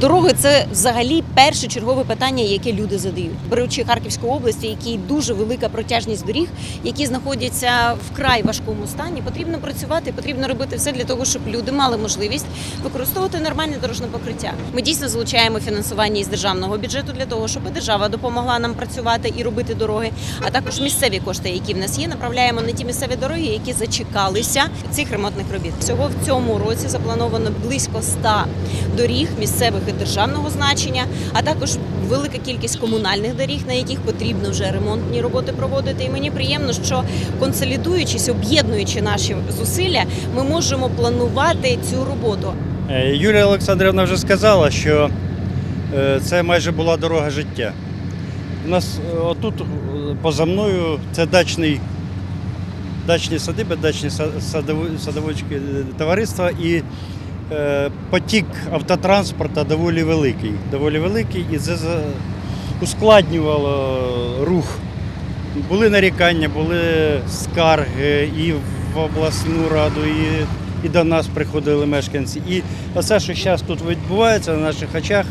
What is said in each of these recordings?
Дороги це взагалі перше чергове питання, яке люди задають. Беручи Харківську область, якій дуже велика протяжність доріг, які знаходяться в край важкому стані, потрібно працювати, потрібно робити все для того, щоб люди мали можливість використовувати нормальне дорожне покриття. Ми дійсно залучаємо фінансування із державного бюджету для того, щоб держава допомогла нам працювати і робити дороги. А також місцеві кошти, які в нас є, направляємо на ті місцеві дороги, які зачекалися цих ремонтних робіт. Всього в цьому році заплановано близько 100 доріг місцевих і державного значення, а також велика кількість комунальних доріг, на яких потрібно вже ремонтні роботи проводити. І мені приємно, що консолідуючись, об'єднуючи наші зусилля, ми можемо планувати цю роботу. Е, Юлія Олександрівна вже сказала, що е, це майже була дорога життя. У нас е, отут поза мною це дачний, дачні садиби, дачні са- садови- садоводчі е, товариства і потік автотранспорту доволі великий. Доволі великий і це ускладнювало рух. Були нарікання, були скарги і в обласну раду, і, і до нас приходили мешканці. І оце, що зараз тут відбувається на наших очах,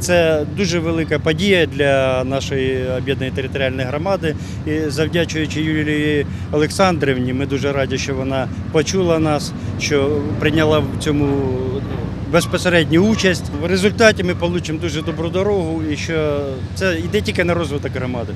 це дуже велика подія для нашої об'єднаної територіальної громади. І завдячуючи Юлії Олександрівні, ми дуже раді, що вона почула нас, що прийняла в цьому безпосередню участь. В результаті ми отримаємо дуже добру дорогу і що це йде тільки на розвиток громади.